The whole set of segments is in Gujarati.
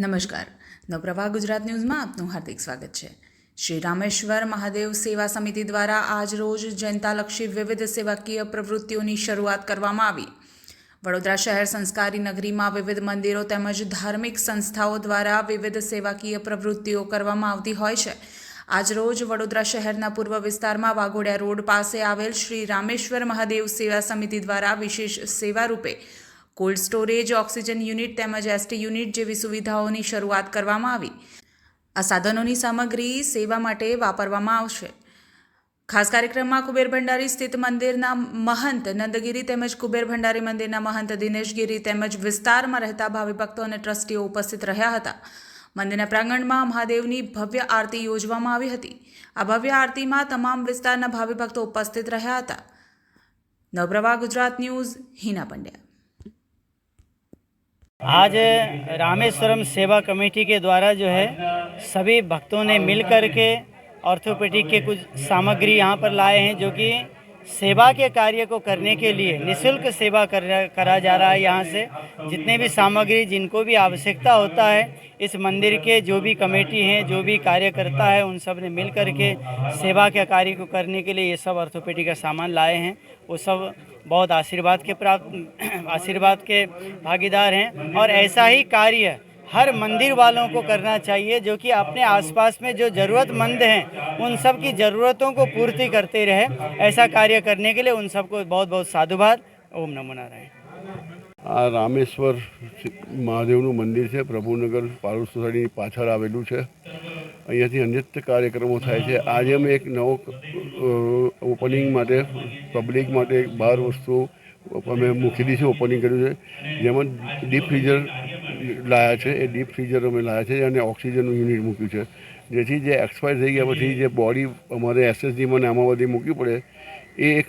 નમસ્કાર. નવપ્રવાહ ગુજરાત ન્યૂઝમાં આપનું હાર્દિક સ્વાગત છે. શ્રી રામેશ્વર મહાદેવ સેવા સમિતિ દ્વારા આજ રોજ જનતાલક્ષી વિવિધ સેવાકીય પ્રવૃત્તિઓની શરૂઆત કરવામાં આવી. વડોદરા શહેર સંસ્કારી નગરીમાં વિવિધ મંદિરો તેમજ ધાર્મિક સંસ્થાઓ દ્વારા વિવિધ સેવાકીય પ્રવૃત્તિઓ કરવામાં આવતી હોય છે. આજરોજ વડોદરા શહેરના પૂર્વ વિસ્તારમાં વાઘોડિયા રોડ પાસે આવેલ શ્રી રામેશ્વર મહાદેવ સેવા સમિતિ દ્વારા વિશેષ સેવા રૂપે કોલ્ડ સ્ટોરેજ, ઓક્સિજન યુનિટ તેમજ એસટી યુનિટ જેવી સુવિધાઓની શરૂઆત કરવામાં આવી. આ સાધનોની સામગ્રી સેવા માટે વાપરવામાં આવશે. ખાસ કાર્યક્રમમાં કુબેર ભંડારી સ્થિત મંદિરના મહંત નંદગીરી તેમજ કુબેર ભંડારી મંદિરના મહંત દિનેશગીરી તેમજ વિસ્તારમાં રહેતા ભાવિ ભક્તો અને ટ્રસ્ટીઓ ઉપસ્થિત રહ્યા હતા. મંદિરના પ્રાંગણમાં મહાદેવની ભવ્ય આરતી યોજવામાં આવી હતી. આ ભવ્ય આરતીમાં તમામ વિસ્તારના ભાવિ ભક્તો ઉપસ્થિત રહ્યા હતા. નવપ્રવાહ ગુજરાત ન્યૂઝ, હિના પંડ્યા. आज रामेश्वरम सेवा कमेटी के द्वारा जो है सभी भक्तों ने मिल कर के ऑर्थोपेडिक के कुछ सामग्री यहाँ पर लाए हैं जो कि सेवा के कार्य को करने के लिए निशुल्क सेवा कर करा जा रहा है यहाँ से। जितने भी सामग्री जिनको भी आवश्यकता होता है, इस मंदिर के जो भी कमेटी हैं, जो भी कार्यकर्ता है, उन सबने मिल के सेवा के कार्य को करने के लिए ये सब ऑर्थोपेडिक का सामान लाए हैं। वो सब बहुत आशीर्वाद के प्राप्त आशीर्वाद के भागीदार हैं। और ऐसा ही कार्य हर मंदिर वालों को करना चाहिए जो कि अपने आसपास में जो ज़रूरतमंद हैं उन सब की ज़रूरतों को पूर्ति करते रहे ऐसा कार्य करने के लिए उन सबको बहुत बहुत साधुवाद ओम नमो नारायण આ રામેશ્વર મહાદેવનું મંદિર છે પ્રભુનગર પારૂલ સોસાયટીની પાછળ આવેલું છે અહીંયાથી અનેક કાર્યક્રમો થાય છે આજે અમે એક નવો ઓપનિંગ માટે પબ્લિક માટે એક બાર વસ્તુ અમે મૂકેલી છે ઓપનિંગ કર્યું છે જેમાં ડીપ ફ્રીઝર લાયા છે, એ ડીપ ફ્રીઝર અમે લાયા છે અને ઓક્સિજનનું યુનિટ મૂક્યું છે. જેથી જે એક્સપાયર થઈ ગયા પછી જે બોડી અમારે એસએસડીમાં ને આમાં બધી મૂકવી પડે, એ એક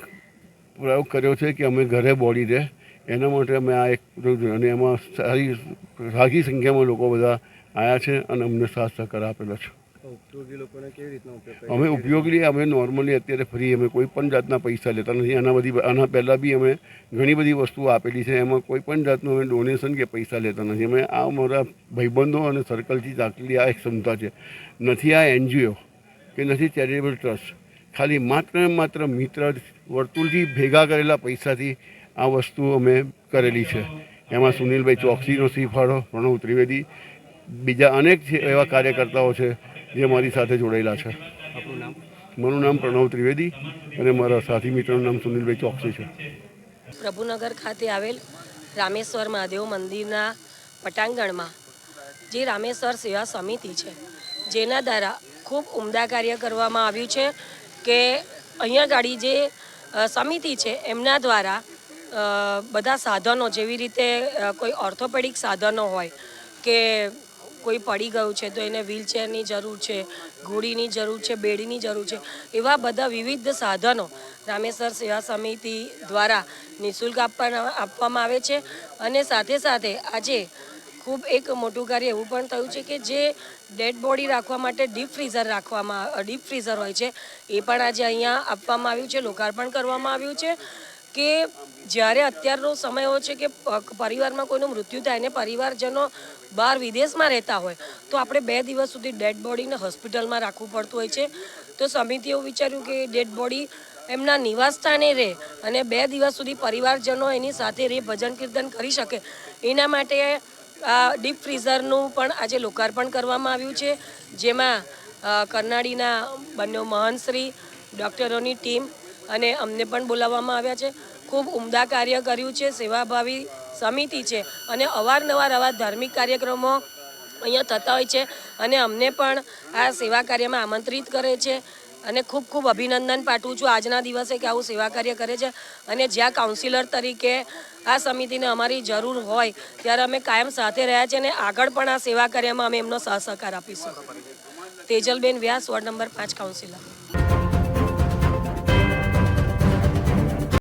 પ્રયોગ કર્યો છે કે અમે ઘરે બોડી રહે એના માટે અમે આ એક અને એમાં સારી સારી સંખ્યામાં લોકો બધા આવ્યા છે અને અમને સાથ સહકાર આપેલો છે. અમે ઉપયોગી અમે નોર્મલી અત્યારે ફ્રી અમે કોઈ પણ જાતના પૈસા લેતા નથી. આના બધી આના પહેલાં બી અમે ઘણી બધી વસ્તુઓ આપેલી છે. એમાં કોઈ પણ જાતનું અમે ડોનેશન કે પૈસા લેતા નથી. અમે આ અમારા ભાઈબંધો અને સર્કલથી દાખલી આ એક ક્ષમતા છે. નથી આ એનજીઓ કે નથી ચેરિટેબલ ટ્રસ્ટ ખાલી માત્ર માત્ર મિત્ર વર્તુળથી ભેગા કરેલા પૈસાથી આ વસ્તુ અમે કરેલી છે. એમાં સુનિલભાઈ ચોકસીનો શ્રીફાળો, પ્રણવ ત્રિવેદી, બીજા અનેક એવા કાર્યકર્તાઓ છે. જે મારી સાથે જોડાયેલા છે. મારું નામ પ્રણવ ત્રિવેદી અને મારા સાથી મિત્રનું નામ સુનિલભાઈ ચોકસી છે. પ્રભુનગર ખાતે આવેલ રામેશ્વર મહાદેવ મંદિરના પટાંગણમાં જે રામેશ્વર સેવા સમિતિ છે જેના દ્વારા ખૂબ ઉમદા કાર્ય કરવામાં આવ્યું છે કે અહીંયા ગાડી જે સમિતિ છે એમના દ્વારા બધા સાધનો જેવી રીતે કોઈ ઓર્થોપેડિક સાધનો હોય કે કોઈ પડી ગયું છે તો એને વ્હીલચેરની જરૂર છે, ઘોડીની જરૂર છે, બેડીની જરૂર છે, એવા બધા વિવિધ સાધનો રામેશ્વર સેવા સમિતિ દ્વારા નિઃશુલ્ક આપવાના આપવામાં આવે છે અને સાથે સાથે આજે ખૂબ એક મોટું કાર્ય એવું પણ થયું છે કે જે ડેડ બોડી રાખવા માટે ડીપ ફ્રીઝર રાખવામાં, ડીપ ફ્રીઝર હોય છે, એ પણ આજે અહીંયા આપવામાં આવ્યું છે, લોકાર્પણ કરવામાં આવ્યું છે કે જ્યારે અત્યારનો સમય એવો છે કે પરિવારમાં કોઈનું મૃત્યુ થાય ને પરિવારજનો બહાર વિદેશમાં રહેતા હોય, તો આપણે બે દિવસ સુધી ડેડ બોડીને હોસ્પિટલમાં રાખવું પડતું હોય છે. તો સમિતિએ એવું વિચાર્યું કે ડેડ બોડી એમના નિવાસ સ્થાને રહે અને બે દિવસ સુધી પરિવારજનો એની સાથે રહે, ભજન કીર્તન કરી શકે. એના માટે આ ડીપ ફ્રીઝરનું પણ આજે લોકાર્પણ કરવામાં આવ્યું છે. જેમાં કર્નાળીના બંને મહંતશ્રી ડૉક્ટરોની ટીમ અને અમને પણ બોલાવવામાં આવ્યા છે. ખૂબ ઉમદા કાર્ય કર્યું છે, સેવાભાવી સમિતિ છે અને અવારનવાર આવા ધાર્મિક કાર્યક્રમો અહીંયા થતા હોય છે અને અમને પણ આ સેવા કાર્યમાં આમંત્રિત કરે છે અને ખૂબ ખૂબ અભિનંદન પાઠવું છું આજના દિવસે કે આવું સેવા કાર્ય કરે છે અને જ્યાં કાઉન્સિલર તરીકે આ સમિતિને અમારી જરૂર હોય ત્યારે અમે કાયમ સાથે રહ્યા છે અને આગળ પણ આ સેવા કાર્યમાં અમે એમનો સહસહકાર આપીશું. તેજલબેન વ્યાસ, વોર્ડ નંબર પાંચ કાઉન્સિલર